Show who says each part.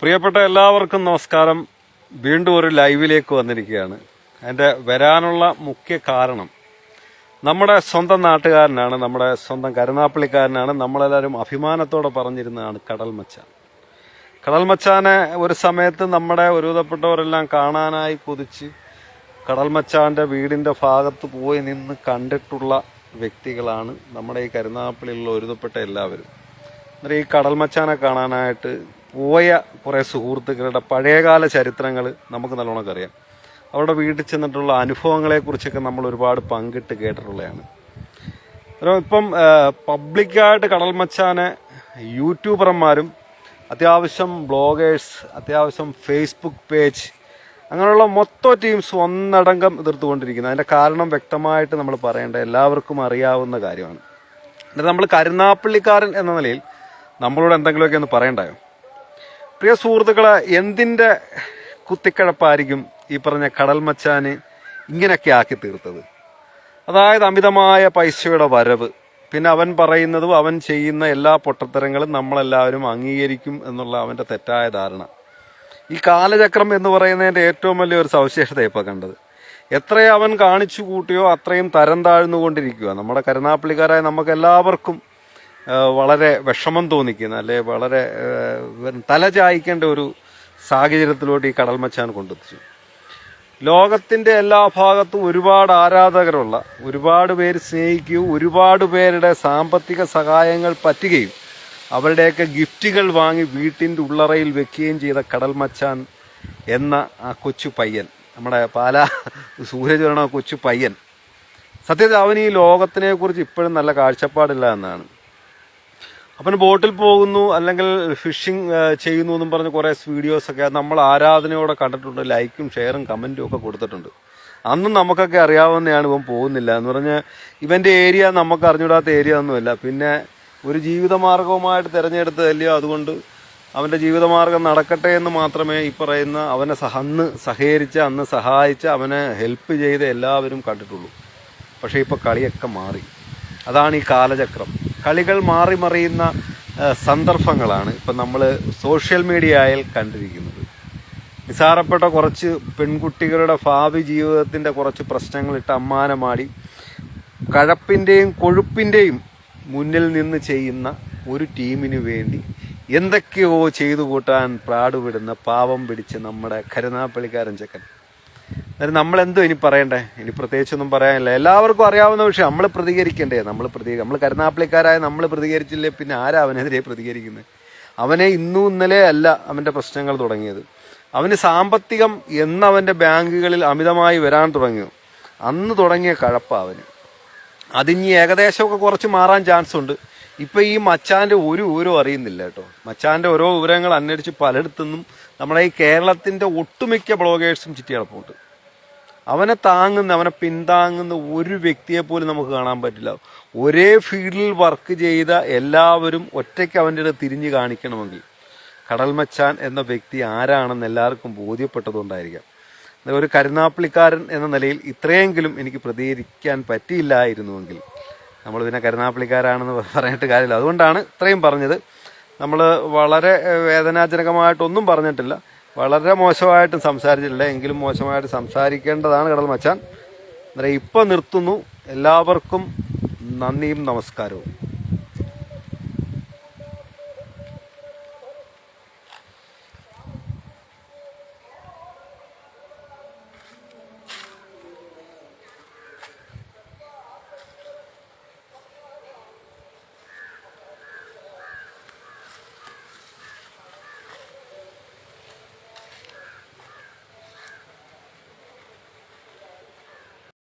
Speaker 1: പ്രിയപ്പെട്ട എല്ലാവർക്കും നമസ്കാരം. വീണ്ടും ഒരു ലൈവിലേക്ക് വന്നിരിക്കുകയാണ്. എന്റെ വരാനുള്ള മുഖ്യ കാരണം നമ്മുടെ സ്വന്തം നാട്ടുകാരനാണ് നമ്മുടെ സ്വന്തം കരുനാപ്പള്ളിക്കാരനാണ് നമ്മളെല്ലാവരും അഭിമാനത്തോടെ പറഞ്ഞിരുന്നതാണ് കടൽ മച്ചാൻ. കടൽ മച്ചാനെ ഒരു സമയത്ത് നമ്മുടെ ഒരുവിധപ്പെട്ടവരെല്ലാം കാണാനായി കൊതിച്ച് കടൽ മച്ചാന്റെ വീടിന്റെ ഭാഗത്ത് പോയി നിന്ന് കണ്ടിട്ടുള്ള വ്യക്തികളാണ് നമ്മുടെ ഈ കരുനാപ്പള്ളിയിലുള്ള ഒരുതപ്പെട്ട എല്ലാവരും. അന്നേരം ഈ കടൽ മച്ചാനെ കാണാനായിട്ട് പോയ കുറേ സുഹൃത്തുക്കളുടെ പഴയകാല ചരിത്രങ്ങൾ നമുക്ക് നല്ലോണം അറിയാം. അവരുടെ വീട്ടിൽ ചെന്നിട്ടുള്ള അനുഭവങ്ങളെക്കുറിച്ചൊക്കെ നമ്മൾ ഒരുപാട് പങ്കിട്ട് കേട്ടിട്ടുള്ളതാണ്. ഇപ്പം പബ്ലിക്കായിട്ട് കടൽ മച്ചാനെ യൂട്യൂബർമാരും അത്യാവശ്യം ബ്ലോഗേഴ്സ് അത്യാവശ്യം ഫേസ്ബുക്ക് പേജ് അങ്ങനെയുള്ള മൊത്തം ടീംസ് ഒന്നടങ്കം എതിർത്തുകൊണ്ടിരിക്കുന്നത് അതിന്റെ കാരണം വ്യക്തമായിട്ട് നമ്മൾ പറയേണ്ട എല്ലാവർക്കും അറിയാവുന്ന കാര്യമാണ്. എന്നിട്ട് നമ്മൾ കരുനാപ്പള്ളിക്കാരൻ എന്ന നിലയിൽ നമ്മളോട് എന്തെങ്കിലുമൊക്കെ ഒന്ന് പറയണ്ടായോ? പ്രിയ സുഹൃത്തുക്കളെ എന്തിന്റെ കുത്തിക്കഴപ്പായിരിക്കും ഈ പറഞ്ഞ കടൽ മച്ചാന് ഇങ്ങനെയൊക്കെ ആക്കി തീർത്തത്? അതായത് അമിതമായ പൈസയുടെ വരവ്. പിന്നെ അവൻ പറയുന്നതും അവൻ ചെയ്യുന്ന എല്ലാ പൊട്ടത്തരങ്ങളും നമ്മളെല്ലാവരും അംഗീകരിക്കും എന്നുള്ള അവന്റെ തെറ്റായ ധാരണ. ഈ കാലചക്രം എന്ന് പറയുന്നതിന്റെ ഏറ്റവും വലിയൊരു സവിശേഷത ഇപ്പോൾ കണ്ടത്. എത്രയും അവൻ കാണിച്ചു കൂട്ടിയോ അത്രയും തരം താഴ്ന്നുകൊണ്ടിരിക്കുക നമ്മുടെ കരുനാപ്പള്ളിക്കാരായ നമുക്ക് എല്ലാവർക്കും വളരെ വിഷമം തോന്നിക്കുന്ന അല്ലെ വളരെ തലചായിക്കേണ്ട ഒരു സാഹചര്യത്തിലോട്ട് ഈ കടൽ മച്ചാൻ കൊണ്ടെത്തിച്ചു. ലോകത്തിന്റെ എല്ലാ ഭാഗത്തും ഒരുപാട് ആരാധകരുള്ള ഒരുപാട് പേര് സ്നേഹിക്കുകയും ഒരുപാട് പേരുടെ സാമ്പത്തിക സഹായങ്ങൾ പറ്റുകയും അവരുടെയൊക്കെ ഗിഫ്റ്റുകൾ വാങ്ങി വീട്ടിന്റെ ഉള്ളറയിൽ വെക്കുകയും ചെയ്ത കടൽ മച്ചാൻ എന്ന ആ കൊച്ചു പയ്യൻ നമ്മുടെ പാലാ സൂര്യചരണ കൊച്ചു പയ്യൻ. സത്യത്തിൽ അവൻ ഈ ലോകത്തിനെക്കുറിച്ച് ഇപ്പോഴും നല്ല കാഴ്ചപ്പാടില്ല എന്നാണ്. അവൻ ബോട്ടിൽ പോകുന്നു അല്ലെങ്കിൽ ഫിഷിംഗ് ചെയ്യുന്നു എന്നും പറഞ്ഞ് കുറേ വീഡിയോസൊക്കെ നമ്മൾ ആരാധനയോടെ കണ്ടിട്ടുണ്ട് ലൈക്കും ഷെയറും കമന്റും ഒക്കെ കൊടുത്തിട്ടുണ്ട്. അന്നും നമുക്കൊക്കെ അറിയാവുന്നതാണ് ഇവൻ പോകുന്നില്ല എന്ന് പറഞ്ഞ് ഇവന്റെ ഏരിയ നമുക്ക് അറിഞ്ഞൂടാത്ത ഏരിയ ഒന്നുമില്ല. പിന്നെ ഒരു ജീവിതമാർഗവുമായിട്ട് തിരഞ്ഞെടുത്തതല്ലയോ അതുകൊണ്ട് അവന്റെ ജീവിതമാർഗം നടക്കട്ടെ എന്ന് മാത്രമേ ഈ പറയുന്ന അവനെ സഹ അന്ന് സഹകരിച്ച അന്ന് സഹായിച്ച അവനെ ഹെൽപ്പ് ചെയ്ത എല്ലാവരും കണ്ടിട്ടുള്ളൂ. പക്ഷേ ഇപ്പോൾ കളിയൊക്കെ മാറി. അതാണ് ഈ കാലചക്രം. കളികൾ മാറി മറിയുന്ന സന്ദർഭങ്ങളാണ് ഇപ്പം നമ്മൾ സോഷ്യൽ മീഡിയയിൽ കണ്ടിരിക്കുന്നത്. നിസാരപ്പെട്ട കുറച്ച് പെൺകുട്ടികളുടെ ഭാവി ജീവിതത്തിന്റെ കുറച്ച് പ്രശ്നങ്ങളിട്ട് അമ്മാനമാടി കഴപ്പിന്റെയും കൊഴുപ്പിന്റെയും മുന്നിൽ നിന്ന് ചെയ്യുന്ന ഒരു ടീമിന് വേണ്ടി എന്തൊക്കെയോ ചെയ്തു കൂട്ടാൻ പ്രാടുവിടുന്ന പാവം പിടിച്ച് നമ്മുടെ കരുനാപ്പള്ളിക്കാരൻ ചെക്കൻ. അന്നേരം നമ്മൾ എന്തോ ഇനി പറയണ്ടേ? ഇനി പ്രത്യേകിച്ചൊന്നും പറയാനില്ല. എല്ലാവർക്കും അറിയാവുന്ന വിഷയം. നമ്മൾ പ്രതികരിക്കണ്ടേ? നമ്മൾ പ്രതി നമ്മൾ കരുനാപ്പിളിക്കാരായ നമ്മൾ പ്രതികരിച്ചില്ലേ? പിന്നെ ആരാ അവനെതിരെ പ്രതികരിക്കുന്നത് അവനെ ഇന്നും ഇന്നലെ അല്ല അവന്റെ പ്രശ്നങ്ങൾ തുടങ്ങിയത്. അവന് സാമ്പത്തികം എന്ന് അവന്റെ ബാങ്കുകളിൽ അമിതമായി വരാൻ തുടങ്ങിയോ അന്ന് തുടങ്ങിയ കഴപ്പ അവന്. അതിനി ഏകദേശമൊക്കെ കുറച്ച് മാറാൻ ചാൻസ് ഉണ്ട് ഇപ്പൊ ഈ മച്ചാന്റെ ഒരു വിവരവും അറിയുന്നില്ല കേട്ടോ. മച്ചാന്റെ ഓരോ വിവരങ്ങൾ അന്വേഷിച്ച് പലയിടത്തുനിന്നും നമ്മുടെ ഈ കേരളത്തിന്റെ ഒട്ടുമിക്ക ബ്ലോഗേഴ്സും ചുറ്റിയടപ്പുണ്ട് അവനെ താങ്ങുന്ന അവനെ പിന്താങ്ങുന്ന ഒരു വ്യക്തിയെ പോലും നമുക്ക് കാണാൻ പറ്റില്ല. ഒരേ ഫീൽഡിൽ വർക്ക് ചെയ്ത എല്ലാവരും ഒറ്റയ്ക്ക് അവന്റെ തിരിഞ്ഞു കാണിക്കണമെങ്കിൽ. കടൽ മച്ചാൻ എന്ന വ്യക്തി ആരാണെന്ന് എല്ലാവർക്കും ബോധ്യപ്പെട്ടതുകൊണ്ടായിരിക്കാം. ഒരു കരുനാപ്പിളിക്കാരൻ എന്ന നിലയിൽ ഇത്രയെങ്കിലും എനിക്ക് പ്രതികരിക്കാൻ പറ്റിയില്ലായിരുന്നുവെങ്കിൽ നമ്മൾ പിന്നെ കരുനാപ്പിളിക്കാരാണെന്ന് പറഞ്ഞിട്ട് കാര്യമില്ല. അതുകൊണ്ടാണ് ഇത്രയും പറഞ്ഞത്. നമ്മൾ വളരെ വേദനാജനകമായിട്ടൊന്നും പറഞ്ഞിട്ടില്ല. വളരെ മോശമായിട്ടും സംസാരിച്ചിട്ടില്ല എങ്കിലും മോശമായിട്ട് സംസാരിക്കേണ്ടതാണ് കടൽ മച്ചാൻ. അന്നേരം ഇപ്പം നിർത്തുന്നു. എല്ലാവർക്കും നന്ദിയും നമസ്കാരവും.